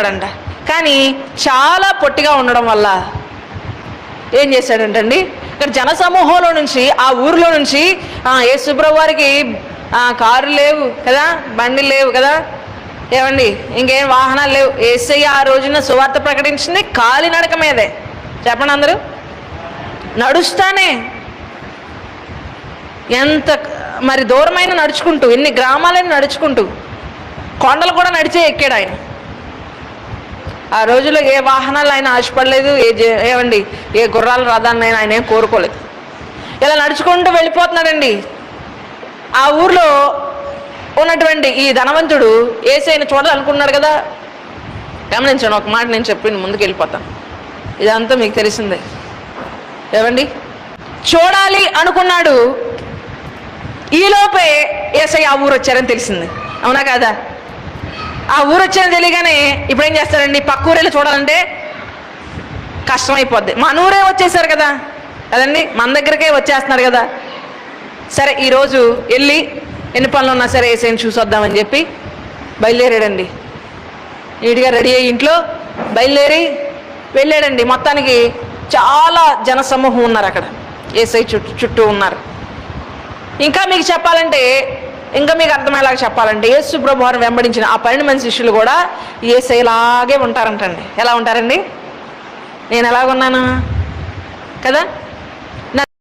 ఉన్నాడంట కానీ చాలా పొట్టిగా ఉండడం వల్ల ఏం చేశాడంటండి? ఇక్కడ జనసమూహంలో నుంచి ఆ ఊరిలో నుంచి ఏ సుబ్రహ్మ వారికి కారు లేవు కదా బండి లేవు కదా. ఏమండి? ఇంకేం వాహనాలు లేవు. ఏసయ్య ఆ రోజున సువార్త ప్రకటించింది కాలినడక మీదే. చెప్పండి అందరూ. నడుస్తానే. ఎంత మరి దూరమైన నడుచుకుంటూ ఎన్ని గ్రామాలైనా నడుచుకుంటూ కొండలు కూడా నడిచే ఎక్కాడు ఆయన. ఆ రోజుల్లో ఏ వాహనాలు ఆయన ఆశపడలేదు ఏ ఏమండి ఏ గుర్రాల రథాన్ని ఆయన ఏం కోరుకోలేదు. ఇలా నడుచుకుంటూ వెళ్ళిపోతున్నాడండి. ఆ ఊర్లో ఉన్నటువంటి ఈ ధనవంతుడు ఏసైన చూడాలనుకున్నాడు కదా. గమనించండి ఒక మాట నేను చెప్పి ముందుకు వెళ్ళిపోతాను. ఇదంతా మీకు తెలిసిందే. ఏమండి? చూడాలి అనుకున్నాడు. ఈలోపే ఏసై ఆ ఊరు వచ్చారని తెలిసింది. అవునా కాదా? ఆ ఊరు వచ్చారని తెలియగానే ఇప్పుడు ఏం చేస్తారండి? పక్క ఊరేళ్ళు చూడాలంటే కష్టమైపోద్ది. మన ఊరే వచ్చేసారు కదా. కదండి? మన దగ్గరకే వచ్చేస్తున్నారు కదా. సరే ఈరోజు వెళ్ళి ఎన్ని పనులు ఉన్నా సరే ఏసైని చూసొద్దామని చెప్పి బయలుదేరాడండి. నీట్గా రెడీ అయ్యి ఇంట్లో బయలుదేరి వెళ్ళాడండి. మొత్తానికి చాలా జనసమూహం ఉన్నారు అక్కడ. ఏసై చుట్టూ చుట్టూ ఉన్నారు. ఇంకా మీకు చెప్పాలంటే ఇంకా మీకు అర్థమయ్యేలాగా చెప్పాలంటే యేసు ప్రభు వారిని వెంబడించిన ఆ పన్నెండు మంది శిష్యులు కూడా ఏసైలాగే ఉంటారంటండి. ఎలా ఉంటారండి? నేను ఎలాగున్నాను? కదా?